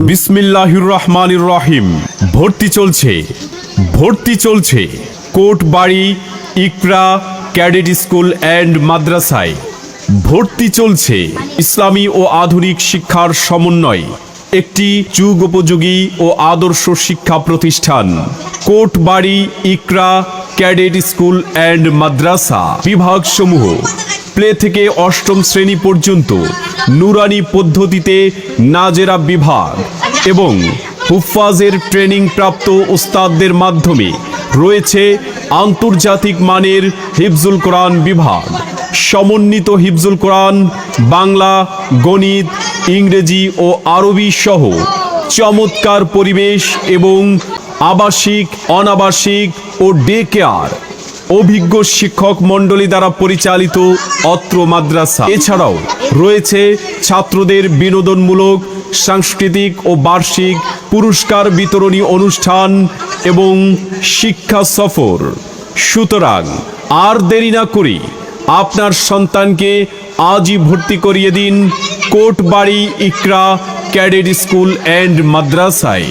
বিসমিল্লাহির রহমানির রহিম ভর্তি চলছে। ভর্তি চলছে। Kotbari, Iqra, cadet school and মাদ্রাসায়। ভর্তি চলছে। ইসলামী ও আধুনিক শিক্ষার সমন্বয়। একটি যুগ উপযোগী ও আদর্শ শিক্ষা প্রতিষ্ঠান। Kotbari, Iqra, cadet school and মাদ্রাসা বিভাগসমূহ। প্লে থেকে অষ্টম শ্রেণি পর্যন্ত নুরানি পদ্ধতিতে নাজেরা বিভাগ এবং হুফাজের ট্রেনিং প্রাপ্ত ওস্তাদদের মাধ্যমে রয়েছে আন্তর্জাতিক মানের হিফজুল কোরআন বিভাগ। সমন্বিত হিফজুল কোরআন, বাংলা, গণিত, ইংরেজি ও আরবি সহ চমৎকার পরিবেশ এবং আবাসিক, অনাবাসিক ও ডে কেয়ার অভিজ্ঞ শিক্ষক মণ্ডলী দ্বারা পরিচালিত অত্র মাদ্রাসা। এছাড়াও রয়েছে ছাত্রদের বিনোদনমূলক, সাংস্কৃতিক ও বার্ষিক পুরস্কার বিতরণী অনুষ্ঠান এবং শিক্ষা সফর। সুতরাং আর দেরি না করি, আপনার সন্তানকে আজই ভর্তি করিয়ে দিন Kotbari Iqra cadet school and মাদ্রাসায়।